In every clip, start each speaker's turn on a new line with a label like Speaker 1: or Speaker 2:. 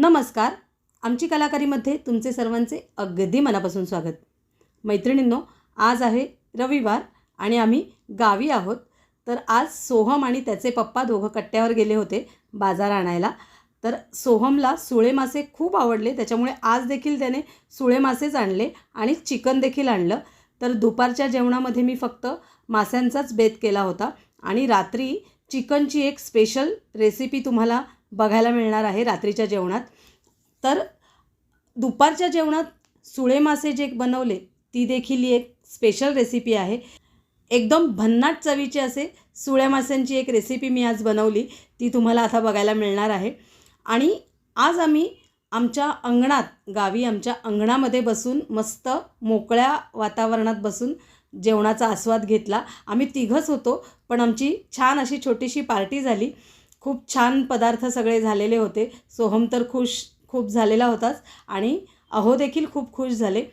Speaker 1: नमस्कार. आमची कलाकारीमध्ये तुमचे सर्वांचे अगदी मनापासून स्वागत. मैत्रिणींनो आज आहे रविवार आणि आम्ही गावी आहोत. तर आज सोहम आणि त्याचे पप्पा दोघं कट्ट्यावर गेले होते बाजार आणायला. तर सोहमला सुळे मासे खूप आवडले त्याच्यामुळे आज देखील त्याने सुळे मासेच आणले आणि चिकन देखील आणलं. तर दुपारच्या जेवणामध्ये मी फक्त माशांचाच बेत केला होता आणि रात्री चिकनची एक स्पेशल रेसिपी तुम्हाला बघायला मिळणार आहे रात्रीच्या जेवणात. तर दुपारच्या जेवणात सुळे मासे जे बनवले ती देखील ही एक स्पेशल रेसिपी आहे. एकदम भन्नाट चवीचे असे सुळ्या माशांची एक रेसिपी मी आज बनवली ती तुम्हाला आता बघायला मिळणार आहे. आणि आज आम्ही आमच्या अंगणात गावी आमच्या अंगणामध्ये बसून मस्त मोकळ्या वातावरणात बसून जेवणाचा आस्वाद घेतला. आम्ही तिघंच होतो पण आमची छान अशी छोटीशी पार्टी झाली. खूप छान पदार्थ सगळे झालेले होते. सोहम तर खुश खूप झालेला होताच आणि अहो देखील खूप खुश झाले.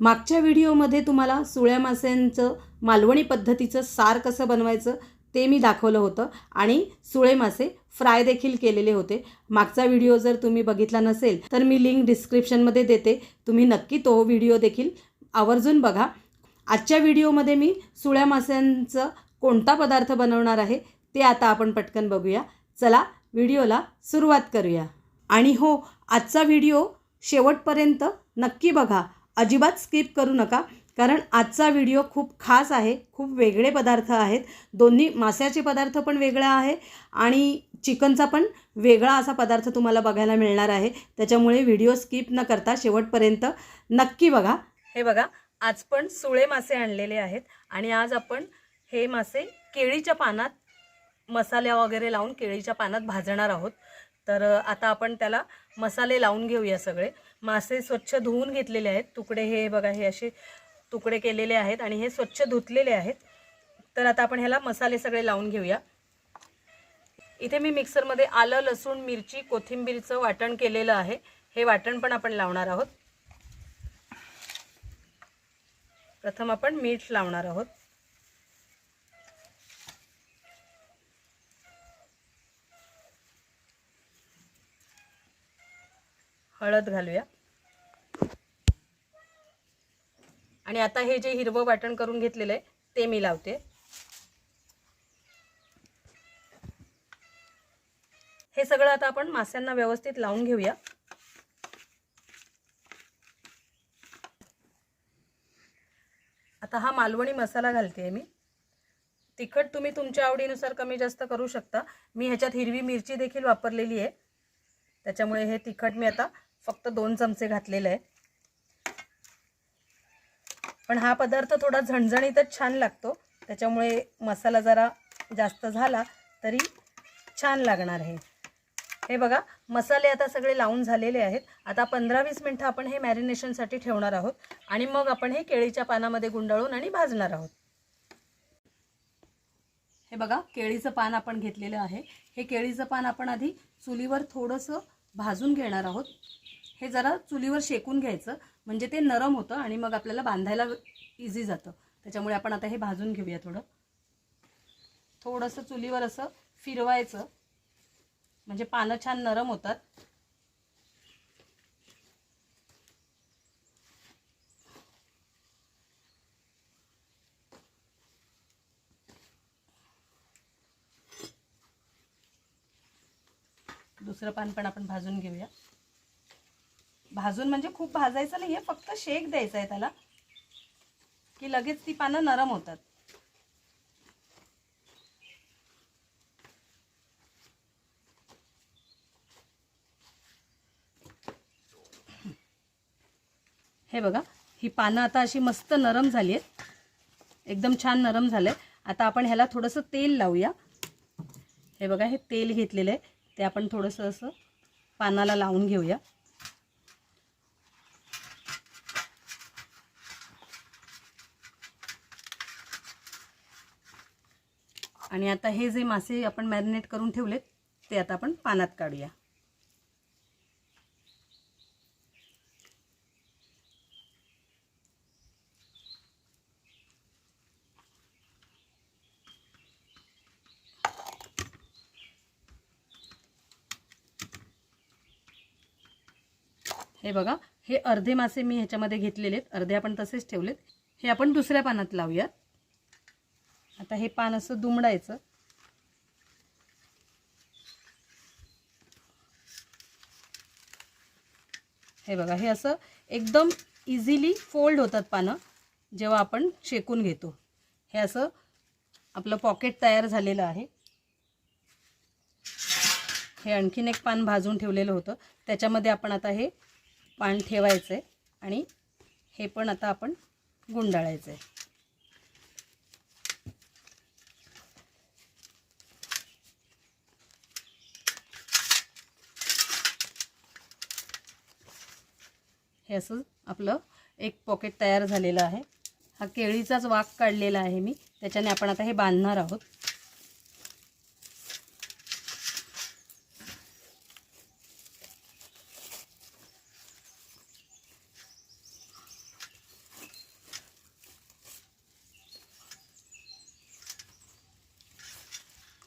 Speaker 1: मागच्या व्हिडिओमध्ये तुम्हाला सुळ्या माशांचं मालवणी पद्धतीचं सार कसं बनवायचं ते मी दाखवलं होतं आणि सुळे मासे फ्राय देखील केलेले होते. मागचा व्हिडिओ जर तुम्ही बघितला नसेल तर मी लिंक डिस्क्रिप्शनमध्ये देते. तुम्ही नक्की तो व्हिडिओ देखील आवर्जून बघा. आजच्या व्हिडिओमध्ये मी सुळ्या माशांचं कोणता पदार्थ बनवणार आहे ते आता आपण पटकन बघूया. चला व्हिडिओला सुरुवात करूया. आणि हो आजचा व्हिडिओ शेवटपर्यंत नक्की बघा. अजिबात स्किप करू नका कारण आजचा व्हिडिओ खूप खास आहे खूप वेगळे पदार्थ आहेत. दोन्ही मास्याचे पदार्थ पण वेगळा आहे आणि चिकनचा पण वेगळा असा पदार्थ तुम्हाला बघायला मिळणार आहे. त्याच्यामुळे व्हिडिओ स्किप न करता शेवटपर्यंत नक्की बघा. हे बघा आज पण सुळे मासे आणलेले आहेत आणि आज आपण हे मासे केळीच्या पानात मसाल्या वगैरे लावून केळीच्या पानात भाजणार आहोत. तर आता आपण त्याला मसाले लावून घेऊया सगळे. मासे स्वच्छ धुवून घेतलेले आहेत. तुकडे हे बघा हे असे तुकडे केलेले आहेत आणि हे स्वच्छ धुतलेले आहेत. तर आता आपण ह्याला मसाले सगळे लावून घेऊया. इथे मी मिक्सरमध्ये आलं लसूण मिरची कोथिंबीरचं वाटण केलेलं आहे. हे वाटण पण आपण लावणार आहोत. प्रथम आपण मीठ लावणार आहोत. हळद घालूया. आणि आता हे जे हिरवं वाटण करून घेतलेलं आहे ते मी लावते. हे सगळं आता आपण मास्यांना व्यवस्थित लावून घेऊया. आता हा मालवणी मसाला घालते मी. तिखट तुम्ही तुमच्या आवडीनुसार कमी जास्त करू शकता. मी ह्याच्यात हिरवी मिरची देखील वापरलेली आहे. त्याच्यामुळे हे तिखट मी आता फक्त दोन चमचे घातलेले आहे पण हा पदार्थ थोडा झणझणीतच छान लागतो. त्याच्यामुळे मसाला जरा जास्त झाला तरी छान लागणार आहे. हे बघा मसाले आता सगळे लावून झालेले आहेत. आता पंधरा वीस मिनटं आपण हे मॅरिनेशनसाठी ठेवणार आहोत आणि मग आपण हे केळीच्या पानामध्ये गुंडाळून आणि भाजणार आहोत. हे बघा केळीचं पान आपण घेतलेलं आहे. हे केळीचं पान आपण आधी चुलीवर थोडंसं भाजून घेणार आहोत. हे जरा चुलीवर शेकून घ्यायचं. म्हणजे ते नरम होतं आणि मग आपल्याला बांधायला इझी जातं. त्याच्यामुळे आपण आता हे भाजून घेऊया थोडं. थोडंसं चुलीवर असं फिरवायचं. म्हणजे पानं छान नरम होतात. दुसरं पान पण आपण भाजून घेऊया. भाजून म्हणजे खूप भाजायचं नाही आहे फक्त शेक द्यायचा आहे त्याला की लगेच ती पानं नरम होतात. हे बघा ही पानं आता अशी मस्त नरम झाली आहेत एकदम छान नरम झालं आहे आता आपण ह्याला थोडंसं तेल लावूया. हे बघा हे तेल घेतलेलं आहे. ते आपण थोडंसं असं पानाला लावून घेऊया. आणि आता हे जे मासे आपण मॅरिनेट करून ठेवलेत ते आता आपण पानात काढूया. हे बघा हे अर्धे मासे मी ह्याच्यामध्ये घेतलेले आहेत अर्धे आपण तसेच ठेवलेत. हे आपण दुसऱ्या पानात लावूयात. आता हे पान असं दुमडायचं. हे बघा हे असं एकदम इझिली फोल्ड होतात पानं जेव्हा आपण शेकून घेतो. हे असं आपलं पॉकेट तयार झालेलं आहे. हे आणखीन एक पान भाजून ठेवलेलं होतं. त्याच्यामध्ये आपण आता हे पान ठेवायचं आहे आणि हे पण आता आपण गुंडाळायचं आहे हे असं आपलं एक पॉकेट तयार झालेलं आहे. हा केळीचाच वाक काढलेला आहे मी. त्याच्याने आपण आता हे बांधणार आहोत.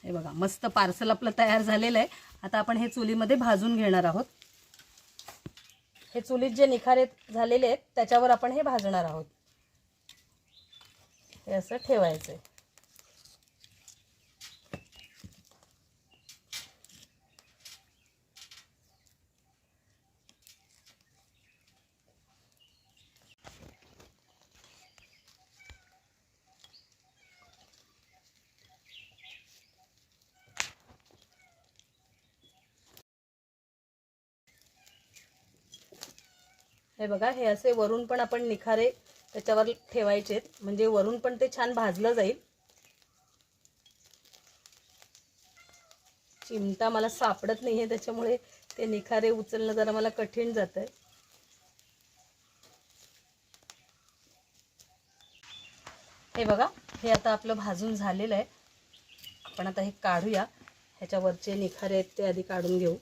Speaker 1: हे बघा मस्त पार्सल आपलं तयार झालेलं आहे. आता आपण हे चुलीमध्ये भाजून घेणार आहोत. हे चुलीत जे निखारे झालेले आहेत त्याच्यावर आपण हे भाजणार आहोत. हे असं ठेवायचं आहे हे बघा हे असे वरून पण आपण निखारे त्याच्यावर ठेवायचे म्हणजे वरून पण ते छान भाजलं जाईल. चिमटा मला सापडत नाही आहे त्याच्यामुळे ते निखारे उचलणं जरा मला कठीण जात आहे हे बघा हे आता आपलं भाजून झालेलं आहे. आपण आता हे काढूया. ह्याच्यावरचे निखारे आहेत ते आधी काढून घेऊ.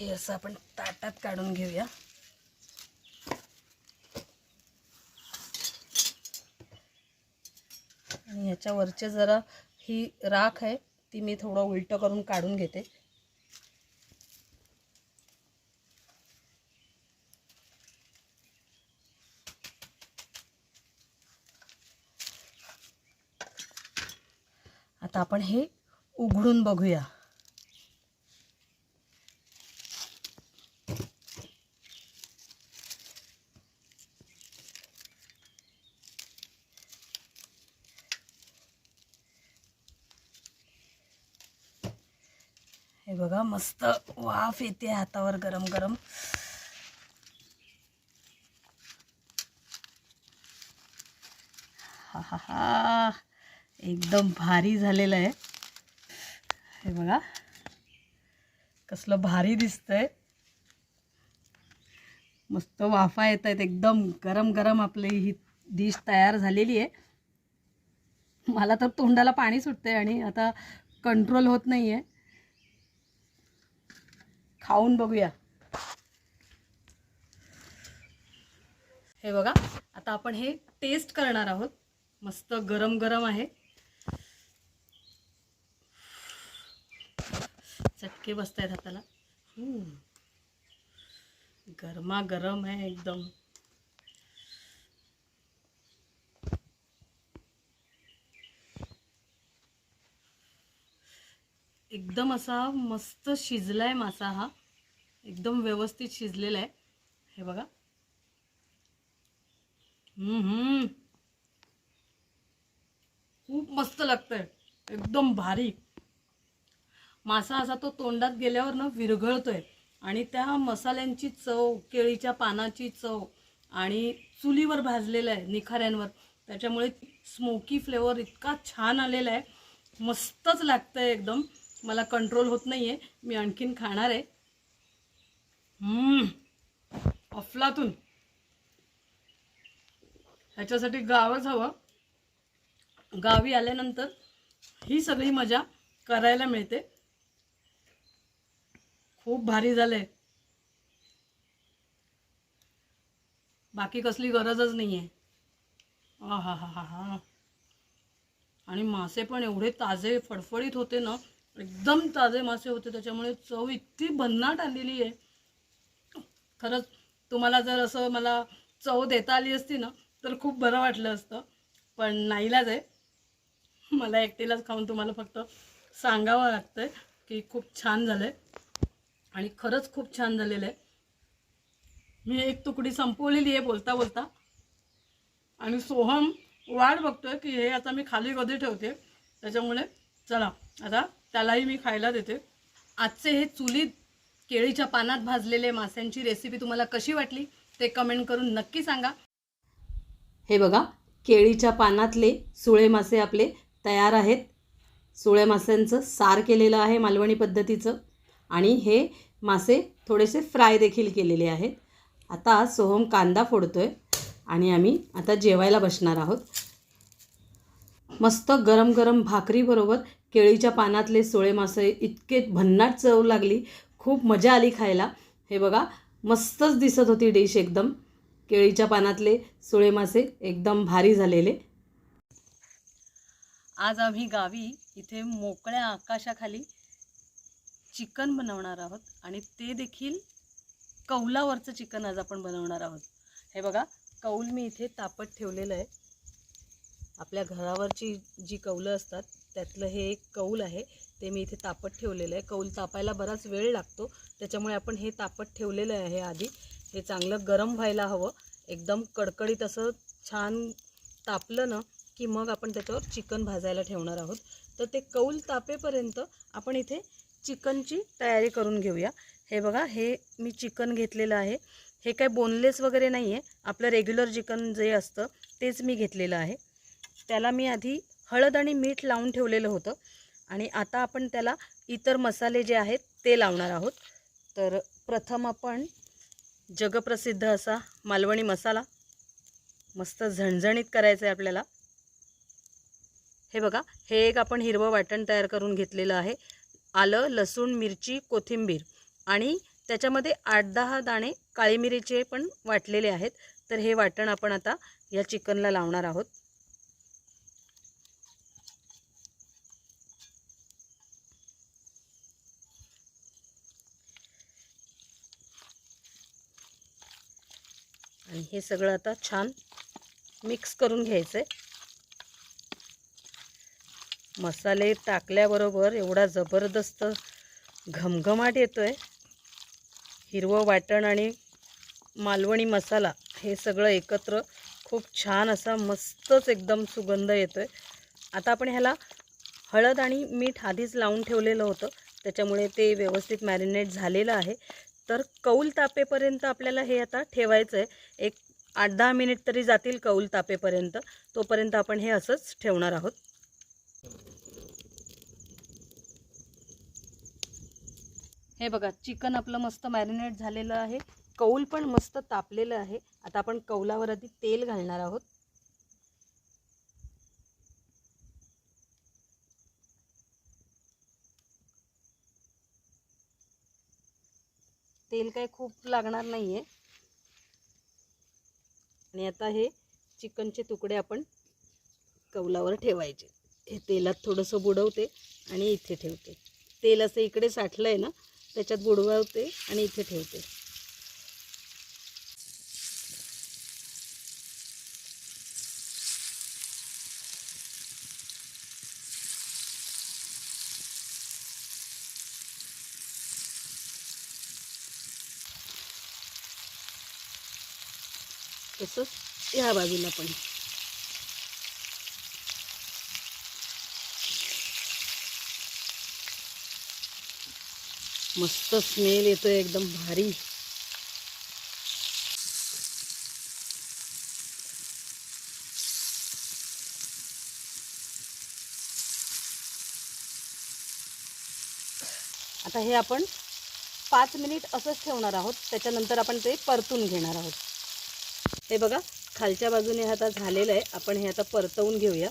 Speaker 1: हे असं आपण ताटात काढून घेऊया. आणि ह्याच्यावरचे जरा ही राख आहे ती मी थोडं उलटं करून काढून घेते. आता आपण हे उघडून बघूया. बघा मस्त वाफ येते हातावर गरम गरम. हा हा हा. एकदम भारी झालेलं आहे. हे बघा कसलं भारी दिसतंय. मस्त वाफा येत आहेत एकदम गरम गरम आपली ही डिश तयार झालेली आहे. मला तर तोंडाला पाणी सुटते आणि आता कंट्रोल होत नाही आहे खाऊन बघूया. हे बघा आता आपण हे टेस्ट करणार आहोत. मस्त गरम गरम आहे. चटके बसत आहेत हाताला. गरमा गरम आहे एकदम. एकदम असा मस्त शिजलाय मासा हा. एकदम व्यवस्थित शिजलेला आहे हे बघा. खूप मस्त लागतंय. एकदम भारी. मासा असा तो तोंडात गेल्यावर ना विरघळतोय. आणि त्या मसाल्यांची चव केळीच्या पानाची चव आणि चुलीवर भाजलेलं आहे निखाऱ्यांवर. त्याच्यामुळे स्मोकी फ्लेवर इतका छान आलेला आहे. मस्तच लागतंय एकदम. मला कंट्रोल होत नाहीये. मी आणखीन खाणार आहे. हम्म, अफलातून. ह्याच्यासाठी गावच हवं. गावी आल्यानंतर ही सगळी मजा करायला मिळते. खूप भारी झालंय. बाकी कसली गरजच नाही आहे हा हा हा हा हा आणि मासे पण एवढे ताजे फडफडीत होते ना एकदम ताजे मासे होते त्याच्यामुळे चव इतकी भन्नाट आलेली आहे. खरंच तुम्हाला जर असं मला चव देता आली असती ना तर खूप बरं वाटलं असतं. पण नाहीलाच आहे. मला एकटीलाच खाऊन तुम्हाला फक्त सांगावं लागतंय की खूप छान झालं आहे आणि खरंच खूप छान झालेलं आहे. मी एक तुकडी संपवलेली आहे बोलता बोलता. आणि सोहम वाट बघतोय की हे आता मी खाली कधी ठेवते. त्याच्यामुळे चला आता त्यालाही मी खायला देते. आजचे हे चुलीत केळीच्या पानात भाजलेले माशांची रेसिपी तुम्हाला कशी वाटली ते कमेंट करून नक्की सांगा. हे बघा केळीच्या पानातले सुळे मासे आपले तयार आहेत. सुळे माशांचं सार केलेलं आहे मालवणी पद्धतीचं. आणि हे मासे थोडेसे फ्राय देखील केलेले आहेत. आता सोहम कांदा फोडतोय आणि आम्ही आता जेवायला बसणार आहोत. मस्त गरम गरम भाकरीबरोबर केळीच्या पानातले सोळे मासे इतके भन्नाट चव लागली. खूप मजा आली खायला. हे बघा मस्तच दिसत होती डिश एकदम. केळीच्या पानातले सुळे मासे एकदम भारी झालेले. आज आम्ही गावी इथे मोकळ्या आकाशाखाली चिकन बनवणार आहोत आणि ते देखील कौलावरचं चिकन आज आपण बनवणार आहोत. हे बघा कौल मी इथे तापत ठेवलेलं आहे. आपल्या घरावरची जी कौलं असतात त्यातलं हे एक कौल आहे ते मी इथे तापत ठेवलेलं आहे. कौल तापायला बराच वेळ लागतो त्याच्यामुळे आपण हे तापत ठेवलेलं आहे आधी. हे चांगलं गरम व्हायला हवं. एकदम कडकडीत असं छान तापलं ना की मग आपण त्याच्यावर चिकन भाजायला ठेवणार आहोत. तर ते कौल तापेपर्यंत आपण इथे चिकनची तयारी करून घेऊया. हे बघा हे मी चिकन घेतलेलं आहे. हे काय बोनलेस वगैरे नाही आहे आपलं रेग्युलर चिकन जे असतं तेच मी घेतलेलं आहे. त्याला मी आधी हळद आणि मीठ लावून ठेवलेलं होतं. आणि आता आपण त्याला इतर मसाले जे आहेत ते लावणार आहोत. तर प्रथम आपण जगप्रसिद्ध असा मालवणी मसाला. मस्त झणझणीत करायचं आहे आपल्याला. हे बघा हे एक आपण हिरवं वाटण तयार करून घेतलेलं आहे. आलं लसूण मिरची कोथिंबीर आणि त्याच्यामध्ये आठ दहा दाणे काळी मिरीचे पण वाटलेले आहेत. तर हे वाटण आपण आता या चिकनला लावणार आहोत. आणि हे सगळं आता छान मिक्स करून घ्यायचं आहे मसाले टाकल्याबरोबर एवढा जबरदस्त घमघमाट येतो आहे हिरवं वाटण आणि मालवणी मसाला हे सगळं एकत्र खूप छान असा मस्तच एकदम सुगंध येतो आहे आता आपण ह्याला हळद आणि मीठ आधीच लावून ठेवलेलं होतं. त्याच्यामुळे ते व्यवस्थित मॅरिनेट झालेलं आहे. तर कौल तापेपर्यंत आपल्याला हे आता ठेवायचं आहे एक आठ दहा मिनिट तरी जातील कौल तापेपर्यंत. तोपर्यंत आपण हे असंच ठेवणार आहोत. हे बघा चिकन आपलं मस्त मॅरिनेट झालेलं आहे. कौल पण मस्त तापलेलं आहे. आता आपण कौलावर आधी तेल घालणार आहोत. तेल काही खूप लागणार नाही आहे आणि आता हे चिकनचे तुकडे आपण कौलावर ठेवायचे. हे तेलात थोडंसं बुडवते आणि इथे ठेवते. तेल असं इकडे साठलं आहे ना त्याच्यात बुडवते आणि इथे ठेवते. तसंच ह्या बाजूला पण. मस्त स्मेल येतोय एकदम भारी. आता हे आपण पाच मिनिट असंच ठेवणार आहोत. त्याच्यानंतर आपण ते परतून घेणार आहोत. हे बघा खालच्या बाजूने हे आता झालेलं आहे. आपण हे आता परतवून घेऊया.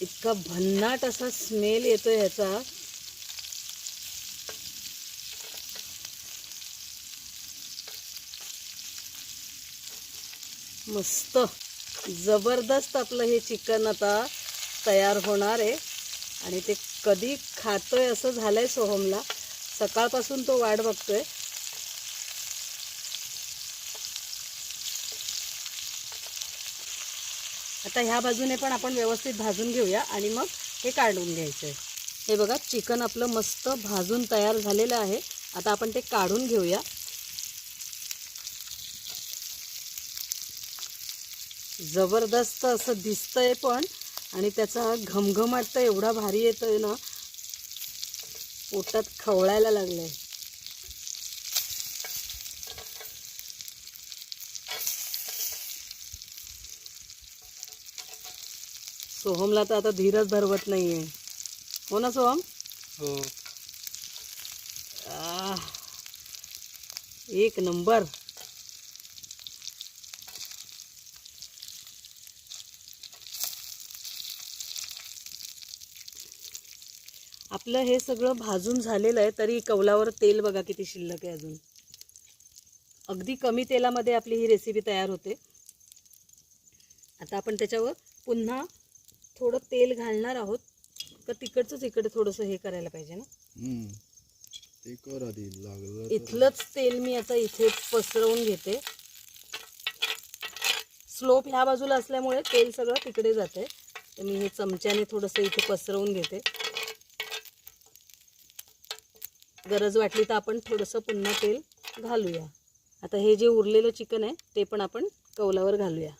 Speaker 1: इतका भन्नाट असा स्मेल येतोय ह्याचा. मस्त. जबरदस्त आपलं हे चिकन आता तयार होणार आहे. आणि ते कधी खातोय असं झालंय सोहमला. सकाळपासून तो वाट बघतोय. आता ह्या बाजूने पण आपण व्यवस्थित भाजून घेऊया आणि मग हे काढून घ्यायचं आहे हे बघा चिकन आपलं मस्त भाजून तयार झालेलं आहे. आता आपण ते काढून घेऊया. जबरदस्त असं दिसतंय पण. आणि त्याचा घमघमाट तर एवढा भारी येतोय ना पोटात खवळायला लागलंय. सोहमला तर आता धीरच धरवत नाहीये. हो ना सोहम?
Speaker 2: हो.
Speaker 1: आह, एक नंबर. आपलं हे सगळं भाजून झालेलं आहे तरी कौलावर तेल बघा किती शिल्लक आहे अजून. अगदी कमी तेलामध्ये आपली ही रेसिपी तयार होते. आता आपण त्याच्यावर पुन्हा थोडं तेल घालणार आहोत का तिकडचंच इकडे थोडंसं हे करायला पाहिजे ना.
Speaker 2: ते कर आधी लागलं तर-
Speaker 1: इथलंच तेल मी आता इथे पसरवून घेते. स्लोप ह्या बाजूला असल्यामुळे तेल सगळं तिकडे जाते तर मी हे चमच्याने थोडंसं इथे पसरवून घेते. गरज वाटली तर आपण थोडंसं पुन्हा तेल घालूया. आता हे जे उरलेलं चिकन आहे ते पण आपण कौलावर घालूया.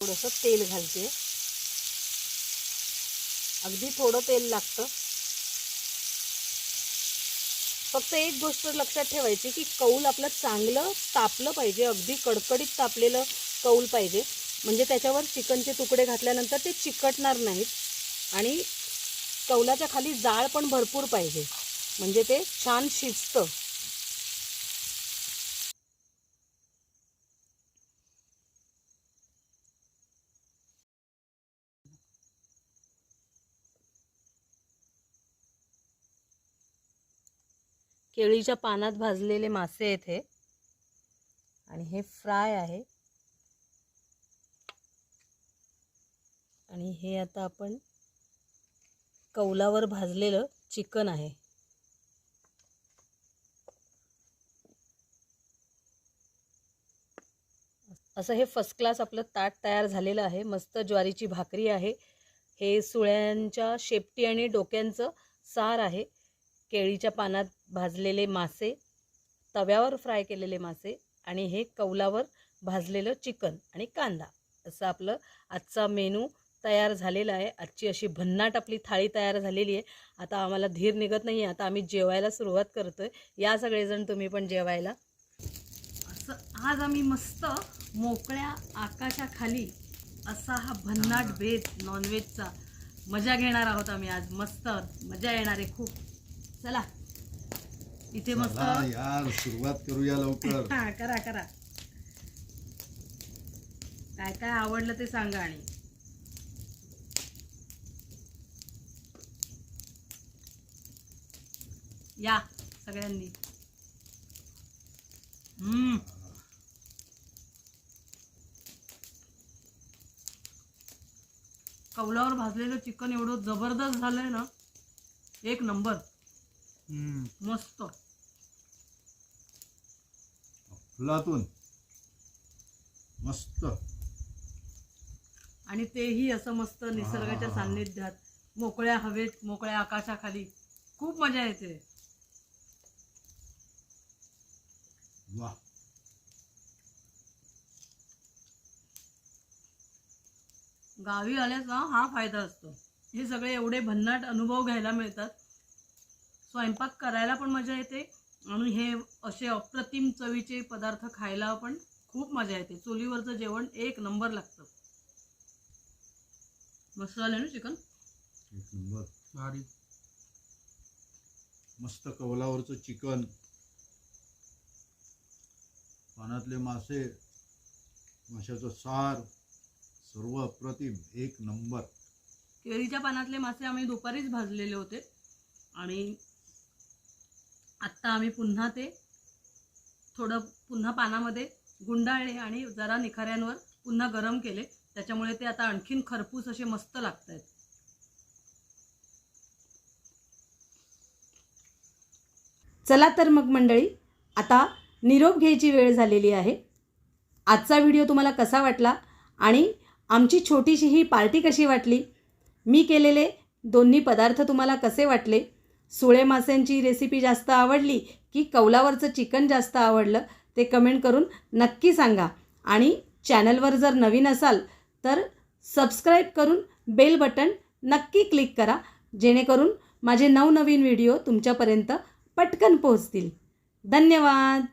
Speaker 1: थोडंसं तेल घालते. अगदी थोडं तेल लागतं. फक्त एक गोष्ट लक्षात ठेवायची की कौल आपलं चांगलं तापलं पाहिजे अगदी कडकडीत तापलेलं कौल पाहिजे. म्हणजे त्याच्यावर चिकनचे तुकडे घातल्यानंतर ते चिकटणार नाहीत. आणि कौलाच्या खाली जाळ पण भरपूर पाहिजे. म्हणजे ते छान शिजतं. केळीच्या पानात भाजलेले मासे आहेत हे. आणि हे फ्राय आहे. आणि हे आता आपण कौलावर भाजलेलं चिकन आहे. असं हे फर्स्ट क्लास आपलं ताट तयार झालेलं आहे. मस्त ज्वारीची भाकरी आहे. हे सुळ्यांच्या शेपटी आणि डोक्यांचं सार आहे. केळीच्या पानात भाजलेले मासे तव्यावर फ्राय केलेले मासे आणि हे कौलावर भाजलेलं चिकन आणि कांदा. असं आपलं आजचा मेनू तयार झालेला आहे. आजची अशी भन्नाट आपली थाळी तयार झालेली आहे. आता आम्हाला धीर निघत नाही आता आम्ही जेवायला सुरुवात करतोय. या सगळेजण तुम्ही पण जेवायला. असं आज आम्ही मस्त मोकळ्या आकाशाखाली असा हा भन्नाट बेत नॉनव्हेजचा मजा घेणार आहोत आम्ही आज. मस्त मजा येणार आहे खूप. चला. इथे मस्त.
Speaker 2: चला यार सुरुवात करूया लवकर.
Speaker 1: हा करा करा. काय काय आवडलं ते सांगा आणि. या सगळ्यांनी. हम्म. कौलावर भाजलेलं चिकन एवढं जबरदस्त झालंय ना. एक नंबर. मस्त.
Speaker 2: फुलातून. मस्त.
Speaker 1: आणि तेही असं मस्त निसर्गाच्या. सान्निध्यात. मोकळ्या हवेत मोकळ्या आकाशाखाली. खूप मजा येते.
Speaker 2: वा
Speaker 1: गावी आल्याचा हा फायदा असतो. हे सगळे एवढे भन्नाट अनुभव घ्यायला मिळतात. स्वयंपाक करायला पण मजा येते. आणि हे असे अप्रतिम चवीचे पदार्थ खायला पण खूप मजा येते. चुलीवरचं जेवण एक नंबर लागतं. मस्त झालं ना चिकन?
Speaker 2: एक नंबर.
Speaker 3: भारी.
Speaker 2: मस्त कौलावरचं चिकन. पाण्यातले मासे माशाचं सार सर्व अप्रतिम. एक नंबर.
Speaker 1: केळीच्या पानातले मासे आम्ही दुपारीच भाजलेले होते. आणि आत्ता आम्ही पुन्हा ते थोडं पुन्हा पानामध्ये गुंडाळले आणि जरा निखाऱ्यांवर पुन्हा गरम केले. त्याच्यामुळे ते आता आणखीन खरपूस असे मस्त लागत आहेत चला तर मग मंडळी आता निरोप घ्यायची वेळ झालेली आहे. आजचा व्हिडिओ तुम्हाला कसा वाटला आणि आमची छोटीशी ही पार्टी कशी वाटली? मी केलेले दोन्ही पदार्थ तुम्हाला कसे वाटले? सुळे माशांची रेसिपी जास्त आवडली की कौलावरचं चिकन जास्त आवडलं ते कमेंट करून नक्की सांगा. आणि चॅनलवर जर नवीन असाल तर सबस्क्राईब करून बेल बटन नक्की क्लिक करा जेणेकरून माझे नवनवीन व्हिडिओ तुमच्यापर्यंत पटकन पोहोचतील. धन्यवाद!